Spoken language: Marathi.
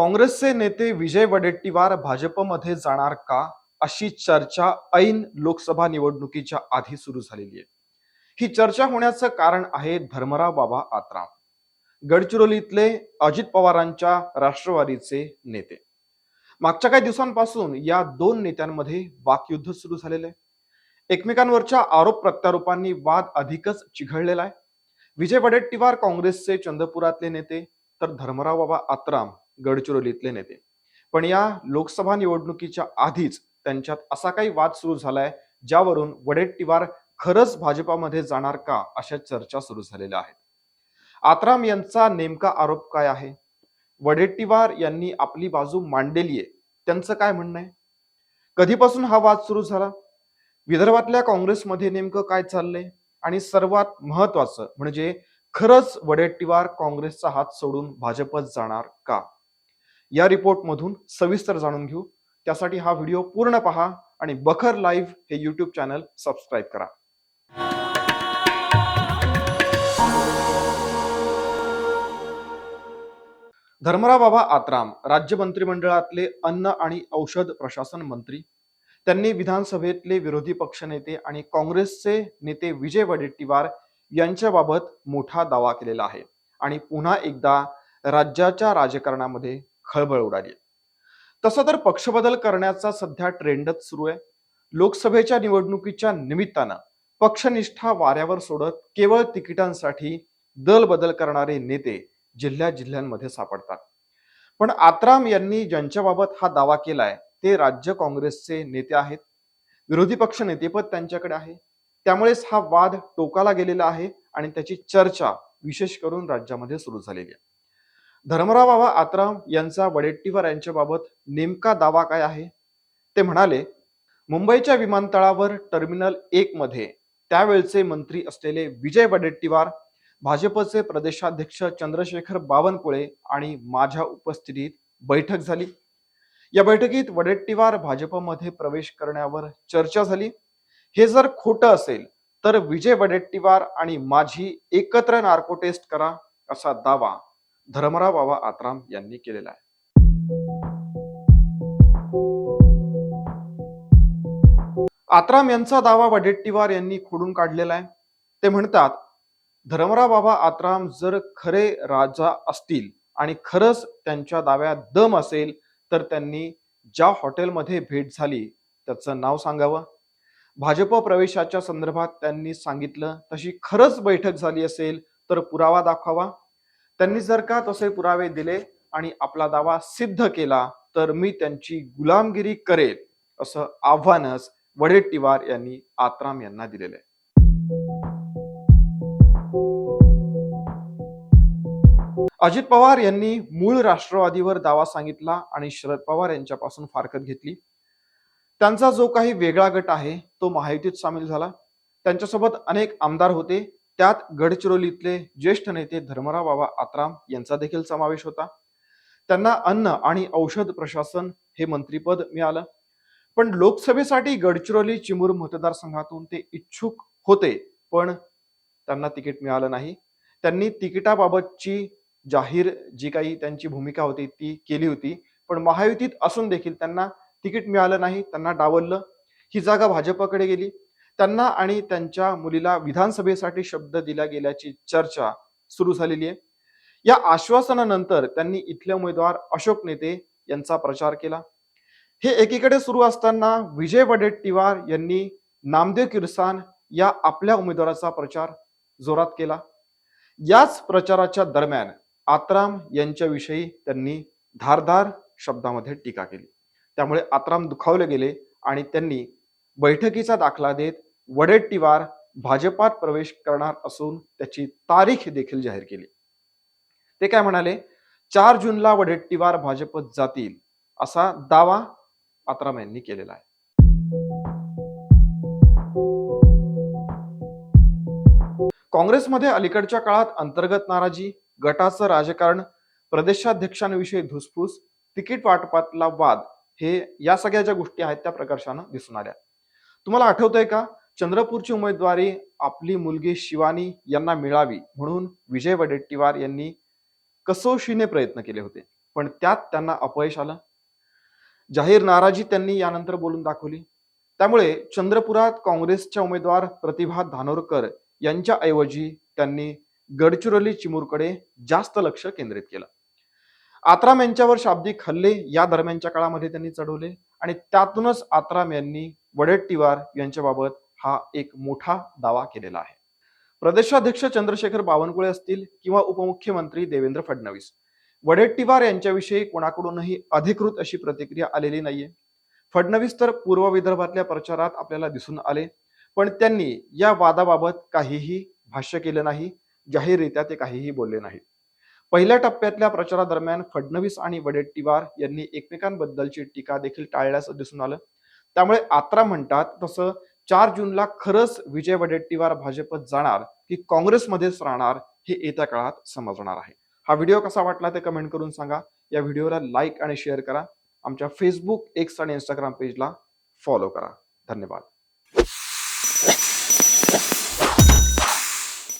काँग्रेसचे नेते विजय वडेट्टीवार भाजपमध्ये जाणार का अशी चर्चा ऐन लोकसभा निवडणुकीच्या आधी सुरू झालेली आहे. ही चर्चा होण्याचं कारण आहे धर्मराव बाबा आत्राम गडचिरोलीतले अजित पवारांच्या राष्ट्रवादीचे नेते. मागच्या काही दिवसांपासून या दोन नेत्यांमध्ये वाकयुद्ध सुरू झालेलं आहे. एकमेकांवरच्या आरोप प्रत्यारोपांनी वाद अधिकच चिघळलेला आहे. विजय वडेट्टीवार काँग्रेसचे चंद्रपुरातले नेते तर धर्मराव बाबा आत्राम गडचिरोलीतले नेते. पण या लोकसभा निवडणुकीच्या आधीच त्यांच्यात असा काही वाद सुरू झालाय ज्यावरून वडेट्टीवार खरंच भाजपामध्ये जाणार का अशा चर्चा सुरू झालेल्या आहेत. आत्राम यांचा नेमका आरोप काय आहे? वडेट्टीवार यांनी आपली बाजू मांडलेली आहे. त्यांचं काय म्हणणं आहे? कधीपासून हा वाद सुरू झाला? विदर्भातल्या काँग्रेसमध्ये नेमकं काय चाललंय? आणि सर्वात महत्वाचं म्हणजे खरंच वडेट्टीवार काँग्रेसचा हात सोडून भाजपत जाणार का? या रिपोर्टमधून सविस्तर जाणून घेऊ. त्यासाठी हा व्हिडिओ पूर्ण पहा आणि बखर लाईव्ह हे यूट्यूब चॅनल सबस्क्राईब करा. धर्मराव बाबा आत्राम राज्य मंत्रिमंडळातले अन्न आणि औषध प्रशासन मंत्री. त्यांनी विधानसभेतले विरोधी पक्षनेते आणि काँग्रेसचे नेते विजय वडेट्टीवार यांच्याबाबत मोठा दावा केलेला आहे. आणि पुन्हा एकदा राज्याच्या राजकारणामध्ये खळबळ उडाली तसं तर पक्षबदल करण्याचा सध्या ट्रेंडच सुरू आहे. लोकसभेच्या निवडणुकीच्या निमित्तानं पक्षनिष्ठा वाऱ्यावर सोडत केवळ तिकिटांसाठी दल बदल करणारे नेते जिल्ह्या जिल्ह्यांमध्ये सापडतात. पण आत्राम यांनी ज्यांच्याबाबत हा दावा केलाय ते राज्य काँग्रेसचे नेते आहेत. विरोधी पक्ष नेतेपद त्यांच्याकडे आहे. त्यामुळेच हा वाद टोकाला गेलेला आहे आणि त्याची चर्चा विशेष करून राज्यामध्ये सुरू झालेली आहे. धर्मराव बाबा आत्राम यांचा वडेट्टीवार यांच्याबाबत नेमका दावा काय आहे? ते म्हणाले मुंबईच्या विमानतळावर टर्मिनल एक मध्ये त्यावेळचे मंत्री असलेले विजय वडेट्टीवार भाजपचे प्रदेशाध्यक्ष चंद्रशेखर बावनकुळे आणि माझ्या उपस्थितीत बैठक झाली. या बैठकीत वडेट्टीवार भाजपमध्ये प्रवेश करण्यावर चर्चा झाली. हे जर खोटं असेल तर विजय वडेट्टीवार आणि माझी एकत्र नार्को टेस्ट करा असा दावा धर्मराव बाबा आत्राम यांनी केलेला आहे. आत्राम यांचा दावा वडेट्टीवार यांनी खोडून काढलेला आहे. ते म्हणतात धर्मराव बाबा आत्राम जर खरे राजा असतील आणि खरंच त्यांच्या दाव्यात दम असेल तर त्यांनी ज्या हॉटेलमध्ये भेट झाली त्याचं नाव सांगावं. भाजप प्रवेशाच्या संदर्भात त्यांनी सांगितलं तशी खरंच बैठक झाली असेल तर पुरावा दाखवावा. त्यांनी जर का तसे पुरावे दिले आणि आपला दावा सिद्ध केला तर मी त्यांची गुलामगिरी करेल असं आव्हानच वडेट्टीवार यांनी आत्राम यांना दिलेलं आहे. अजित पवार यांनी मूळ राष्ट्रवादीवर दावा सांगितला आणि शरद पवार यांच्यापासून फारकत घेतली. त्यांचा जो काही वेगळा गट आहे तो महायुतीत सामील झाला. त्यांच्यासोबत अनेक आमदार होते. त्यात गडचिरोलीतले ज्येष्ठ नेते धर्मराव बाबा आत्राम यांचा देखील समावेश होता. त्यांना अन्न आणि औषध प्रशासन हे मंत्रीपद मिळालं. पण लोकसभेसाठी गडचिरोली चिमूर मतदारसंघातून ते इच्छुक होते पण त्यांना तिकीट मिळालं नाही. त्यांनी तिकिटाबाबतची जाहीर जी काही त्यांची भूमिका होती ती केली होती पण महायुतीत असून देखील त्यांना तिकीट मिळालं नाही त्यांना डावललं. ही जागा भाजपकडे गेली. त्यांना आणि त्यांच्या मुलीला विधानसभेसाठी शब्द दिला गेल्याची चर्चा सुरू झालेली आहे. या आश्वासनानंतर त्यांनी इथले उमेदवार अशोक नेते यांचा प्रचार केला. हे एकीकडे सुरू असताना विजय वडेट्टीवार यांनी नामदेव किरसान या आपल्या उमेदवाराचा प्रचार जोरात केला. याच प्रचाराच्या दरम्यान आत्राम यांच्याविषयी त्यांनी धारधार शब्दामध्ये टीका केली. त्यामुळे आत्राम दुखावले गेले आणि त्यांनी बैठकीचा दाखला देत वडेट्टीवार भाजपात प्रवेश करणार असून त्याची तारीख देखील जाहीर केली. ते काय म्हणाले? चार जूनला वडेट्टीवार भाजपत जातील असा दावा आत्राम यांनी केलेला आहे. काँग्रेसमध्ये अलीकडच्या काळात अंतर्गत नाराजी गटाचं राजकारण प्रदेशाध्यक्षांविषयी धुसफूस तिकीट वाटपातला वाद हे या सगळ्या ज्या गोष्टी आहेत त्या प्रकर्षानं दिसून आल्या. तुम्हाला आठवतंय का? चंद्रपूरची उमेदवारी आपली मुलगी शिवानी यांना मिळावी म्हणून विजय वडेट्टीवार यांनी कसोशीने प्रयत्न केले होते. पण त्यात त्यांना अपयश आलं. जाहीर नाराजी त्यांनी यानंतर बोलून दाखवली. त्यामुळे चंद्रपुरात काँग्रेसच्या उमेदवार प्रतिभा धानोरकर यांच्याऐवजी त्यांनी गडचिरोली चिमूरकडे जास्त लक्ष केंद्रित केलं. आत्राम यांच्यावर शाब्दिक हल्ले या दरम्यानच्या काळामध्ये त्यांनी चढवले आणि त्यातूनच आत्राम यांनी वडेट्टीवार यांच्याबाबत हा एक मोठा दावा केलेला आहे. प्रदेशाध्यक्ष चंद्रशेखर बावनकुळे असतील किंवा उपमुख्यमंत्री देवेंद्र फडणवीस वडेट्टीवार यांच्याविषयी कोणाकडूनही अधिकृत अशी प्रतिक्रिया आलेली नाहीये. फडणवीस तर पूर्व विदर्भातल्या प्रचारात आपल्याला दिसून आले पण त्यांनी या वादाबाबत काहीही भाष्य केलं नाही जाहीररित्या ते काहीही बोलले नाही पहिल्या टप्प्यातल्या प्रचारादरम्यान फडणवीस आणि वडेट्टीवार यांनी एकमेकांबद्दलची टीका देखील टाळल्याचं दिसून आलं. त्यामुळे आत्रा म्हणतात तसं चार जूनला खरंच विजय वडेट्टीवार भाजपत जाणार की काँग्रेसमध्येच राहणार हे येत्या काळात समजणार आहे. हा व्हिडिओ कसा वाटला ते कमेंट करून सांगा. या व्हिडिओला लाईक आणि शेअर करा. आमच्या फेसबुक एक्स आणि इंस्टाग्राम पेजला फॉलो करा. धन्यवाद.